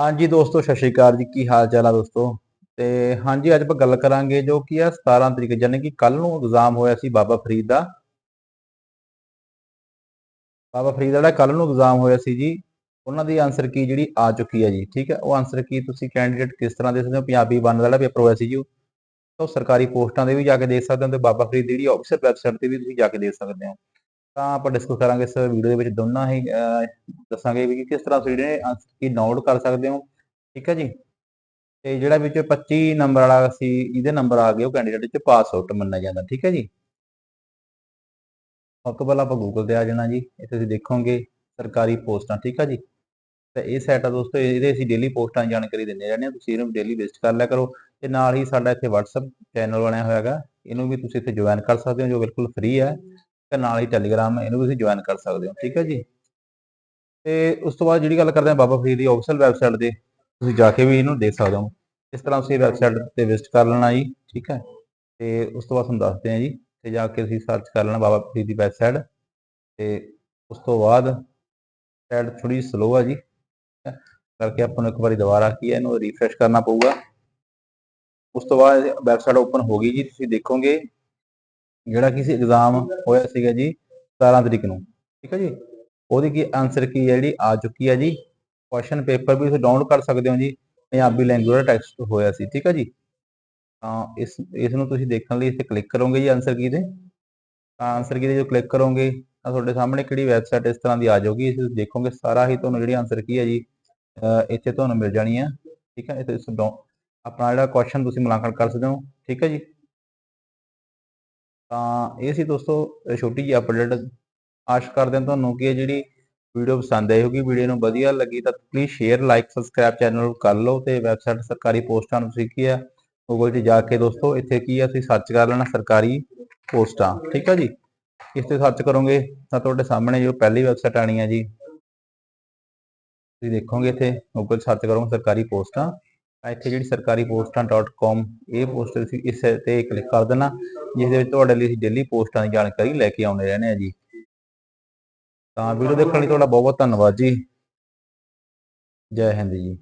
ਹਾਂਜੀ ਦੋਸਤੋ, ਸਤਿ ਸ਼੍ਰੀ ਅਕਾਲ ਜੀ। ਕੀ ਹਾਲ ਚਾਲ ਆ ਦੋਸਤੋ? ਤੇ ਹਾਂਜੀ, ਅੱਜ ਆਪਾਂ ਗੱਲ ਕਰਾਂਗੇ ਜੋ ਕੀ ਆ 17 ਤਰੀਕ, ਯਾਨੀ ਕਿ ਕੱਲ ਨੂੰ ਐਗਜ਼ਾਮ ਹੋਇਆ ਸੀ ਬਾਬਾ ਫਰੀਦ ਦਾ। ਬਾਬਾ ਫਰੀਦ ਦਾ ਜਿਹੜਾ ਕੱਲ ਨੂੰ ਐਗਜ਼ਾਮ ਹੋਇਆ ਸੀ ਜੀ, ਉਹਨਾਂ ਦੀ ਆਨਸਰ ਕੀ ਜਿਹੜੀ ਆ ਚੁੱਕੀ ਹੈ ਜੀ, ਠੀਕ ਹੈ ਉਹ ਆਨਸਰ ਕੀ ਤੁਸੀਂ ਕੈਂਡੀਡੇਟ ਕਿਸ ਤਰ੍ਹਾਂ ਦੇ ਸਕਦੇ ਹੋ? ਪੰਜਾਬੀ ਵਨ ਦਾ ਜਿਹੜਾ ਪੇਪਰ ਹੋਇਆ ਸੀ ਜੀ, ਉਹ ਸਰਕਾਰੀ ਪੋਸਟਾਂ ਦੇ ਵੀ ਜਾ ਕੇ ਦੇਖ ਸਕਦੇ ਹੋ ਤੇ ਬਾਬਾ ਫਰੀਦ ਦੀ ਜਿਹੜੀ ਆਫੀਸ਼ੀਅਲ ਵੈਬਸਾਈਟ ਤੇ ਵੀ ਤੁਸੀਂ ਜਾ ਕੇ ਦੇਖ ਸਕਦੇ ਹੋ। ਤਾਂ ਆਪਾਂ ਡਿਸਕਸ ਕਰਾਂਗੇ ਇਸ ਵੀਡੀਓ ਦੇ ਵਿੱਚ ਦੋਨਾਂ ਹੀ ਦੱਸਾਂਗੇ ਵੀ ਕਿਸ ਤਰ੍ਹਾਂ ਤੁਸੀਂ ਜਿਹੜੇ ਆਨਸਰ ਕੀ ਡਾਊਨਲੋਡ ਕਰ ਸਕਦੇ ਹੋ। ਠੀਕ ਹੈ ਜੀ? ਤੇ ਜਿਹੜਾ ਵਿੱਚ 25 ਨੰਬਰ ਵਾਲਾ ਸੀ, ਇਹਦੇ ਨੰਬਰ ਆ ਗਏ, ਉਹ ਕੈਂਡੀਡੇਟ ਵਿੱਚ ਪਾਸ ਆਊਟ ਮੰਨਿਆ ਜਾਂਦਾ। ਠੀਕ ਹੈ ਜੀ? ਸਭ ਤੋਂ ਪਹਿਲਾਂ ਆਪਾਂ ਗੂਗਲ ਤੇ ਆ ਜਾਣਾ ਜੀ। ਇੱਥੇ ਤੁਸੀਂ ਦੇਖੋਗੇ ਸਰਕਾਰੀ ਪੋਸਟਾਂ, ਠੀਕ ਹੈ ਜੀ? ਤੇ ਇਹ ਸਾਈਟ ਆ ਦੋਸਤੋ, ਇਹਦੇ ਅਸੀਂ ਡੇਲੀ ਪੋਸਟਾਂ ਦੀ ਜਾਣਕਾਰੀ ਦਿੰਦੇ ਰਹਿੰਦੇ ਹਾਂ। ਤੁਸੀਂ ਇਹਨੂੰ ਡੇਲੀ ਵਿਜ਼ਿਟ ਕਰ ਲਿਆ ਕਰੋ। ਤੇ ਨਾਲ ਹੀ ਸਾਡਾ ਇੱਥੇ WhatsApp ਚੈਨਲ ਬਣਿਆ ਹੋਇਆ ਹੈਗਾ। ਇਹਨੂੰ ਵੀ ਤੁਸੀਂ ਇੱਥੇ ਜੁਆਇਨ ਕਰ ਸਕਦੇ ਹੋ, ਜੋ ਬਿਲਕੁਲ ਫ੍ਰੀ ਹੈ। ਨਾਲ ਹੀ ਟੈਲੀਗ੍ਰਾਮ ਇਹਨੂੰ ਵੀ ਤੁਸੀਂ ਜੁਆਇਨ ਕਰ ਸਕਦੇ ਹੋ, ਠੀਕ ਹੈ ਜੀ? ਤੇ ਉਸ ਤੋਂ ਬਾਅਦ ਜਿਹੜੀ ਗੱਲ ਕਰਦੇ ਹਾਂ ਬਾਬਾ ਫਰੀਦ ਦੀ ਆਫੀਸ਼ੀਅਲ ਵੈਬਸਾਈਟ ਤੇ, ਤੁਸੀਂ ਜਾ ਕੇ ਵੀ ਇਹਨੂੰ ਦੇਖ ਸਕਦੇ ਹੋ। ਇਸ ਤਰ੍ਹਾਂ ਤੁਸੀਂ ਵੈਬਸਾਈਟ ਤੇ ਵਿਜ਼ਿਟ ਕਰ ਲੈਣਾ ਜੀ, ਠੀਕ ਹੈ? ਤੇ ਉਸ ਤੋਂ ਬਾਅਦ ਤੁਹਾਨੂੰ ਦੱਸਦੇ ਹਾਂ ਜੀ, ਤੇ ਜਾ ਕੇ ਤੁਸੀਂ ਸਰਚ ਕਰ ਲੈਣਾ ਬਾਬਾ ਫਰੀਦ ਦੀ ਵੈਬਸਾਈਟ ਤੇ ਉਸ ਤੋਂ ਬਾਅਦ ਸਾਈਟ ਥੋੜੀ ਸਲੋ ਆ ਜੀ ਕਰਕੇ ਆਪਾਂ ਨੂੰ ਇੱਕ ਵਾਰੀ ਦੁਬਾਰਾ ਕੀ ਹੈ, ਇਹਨੂੰ ਰੀਫਰੈਸ਼ ਕਰਨਾ ਪਊਗਾ। ਉਸ ਤੋਂ ਬਾਅਦ ਵੈਬਸਾਈਟ ਓਪਨ ਹੋ ਗਈ ਜੀ, ਤੁਸੀਂ ਦੇਖੋਗੇ। ਜਿਹੜਾ ਕਿ ਸੀ ਐਗਜ਼ਾਮ ਹੋਇਆ ਸੀਗਾ ਜੀ 17 ਤਰੀਕ ਨੂੰ, ਠੀਕ ਹੈ ਜੀ? ਉਹਦੀ ਕੀ ਆਨਸਰ ਕੀ ਹੈ ਜਿਹੜੀ ਆ ਚੁੱਕੀ ਹੈ ਜੀ? ਕੁਐਸਚਨ ਪੇਪਰ ਵੀ ਤੁਸੀਂ ਡਾਊਨਲੋਡ ਕਰ ਸਕਦੇ ਹੋ ਜੀ, ਪੰਜਾਬੀ ਲੈਂਗੁਏਜ ਦਾ ਟੈਕਸਟ ਹੋਇਆ ਸੀ, ਠੀਕ ਹੈ ਜੀ? ਤਾਂ ਇਸ ਇਸ ਨੂੰ ਤੁਸੀਂ ਦੇਖਣ ਲਈ ਇੱਥੇ ਕਲਿੱਕ ਕਰੋਗੇ ਜੀ ਆਨਸਰ ਕੀ ਦੇ? ਤਾਂ ਆਨਸਰ ਕੀ ਦੇ ਜੋ ਕਲਿੱਕ ਕਰੋਗੇ ਤਾਂ ਤੁਹਾਡੇ ਸਾਹਮਣੇ ਕਿਹੜੀ ਵੈਬਸਾਈਟ ਇਸ ਤਰ੍ਹਾਂ ਦੀ ਆ ਜਾਊਗੀ, ਇਸ ਨੂੰ ਦੇਖੋਗੇ ਸਾਰਾ ਹੀ ਤੁਹਾਨੂੰ ਜਿਹੜੀ ਆਨਸਰ ਕੀ ਹੈ ਜੀ ਇੱਥੇ ਤੁਹਾਨੂੰ ਮਿਲ ਜਾਣੀ ਹੈ, ਠੀਕ ਹੈ? ਇੱਥੇ ਆਪਣਾ ਜਿਹੜਾ ਕੁਐਸਚਨ ਤੁਸੀਂ ਮੁਲਾਂਕਣ ਕਰ ਸਕਦੇ ਹੋ, ਠੀਕ ਹੈ ਜੀ? ਤਾਂ ਇਹ ਸੀ ਦੋਸਤੋ ਛੋਟੀ ਜਿਹੀ ਅਪਡੇਟ ਆਸ਼ ਕਰਦੇ ਹਾਂ ਤੁਹਾਨੂੰ ਕਿ ਇਹ ਜਿਹੜੀ ਵੀਡੀਓ ਪਸੰਦ ਆਈ ਹੋਗੀ ਵੀਡੀਓ ਨੂੰ ਵਧੀਆ ਲੱਗੀ ਤਾਂ please share like subscribe channel ਕਰ ਲਓ ਤੇ ਵੈਬਸਾਈਟ ਸਰਕਾਰੀ ਪੋਸਟਾਂ ਨੂੰ ਤੁਸੀਂ ਕੀ ਹੈ ਗੂਗਲ 'ਚ ਜਾ ਕੇ ਦੋਸਤੋ, ਇੱਥੇ ਕੀ ਹੈ ਤੁਸੀਂ ਸਰਚ ਕਰ ਲੈਣਾ ਸਰਕਾਰੀ ਪੋਸਟਾਂ, ਠੀਕ ਆ ਜੀ? ਇਸ ਤੇ ਸਰਚ ਕਰੋਗੇ ਤਾਂ ਤੁਹਾਡੇ ਸਾਹਮਣੇ ਜੋ ਪਹਿਲੀ ਵੈਬਸਾਈਟ ਆਣੀ ਹੈ ਜੀ, ਤੁਸੀਂ ਦੇਖੋਗੇ ਇੱਥੇ ਗੂਗਲ ਸਰਚ ਕਰੋਗੇ ਸਰਕਾਰੀ ਪੋਸਟਾਂ। ਇੱਥੇ ਜਿਹੜੀ ਸਰਕਾਰੀ ਪੋਸਟਾਂ.com ਇਹ ਪੋਸਟ ਤੁਸੀਂ ਇਸ ਤੇ ਕਲਿੱਕ ਕਰ ਦੇਣਾ, ਜਿਸ ਦੇ ਵਿੱਚ ਤੁਹਾਡੇ ਲਈ ਅਸੀਂ ਡੇਲੀ ਪੋਸਟਾਂ ਦੀ ਜਾਣਕਾਰੀ ਲੈ ਕੇ ਆਉਂਦੇ ਰਹਿੰਦੇ ਆ ਜੀ। ਤਾਂ ਵੀਡੀਓ ਦੇਖਣ ਲਈ ਤੁਹਾਡਾ ਬਹੁਤ ਬਹੁਤ ਧੰਨਵਾਦ ਜੀ। ਜੈ ਹਿੰਦ ਜੀ।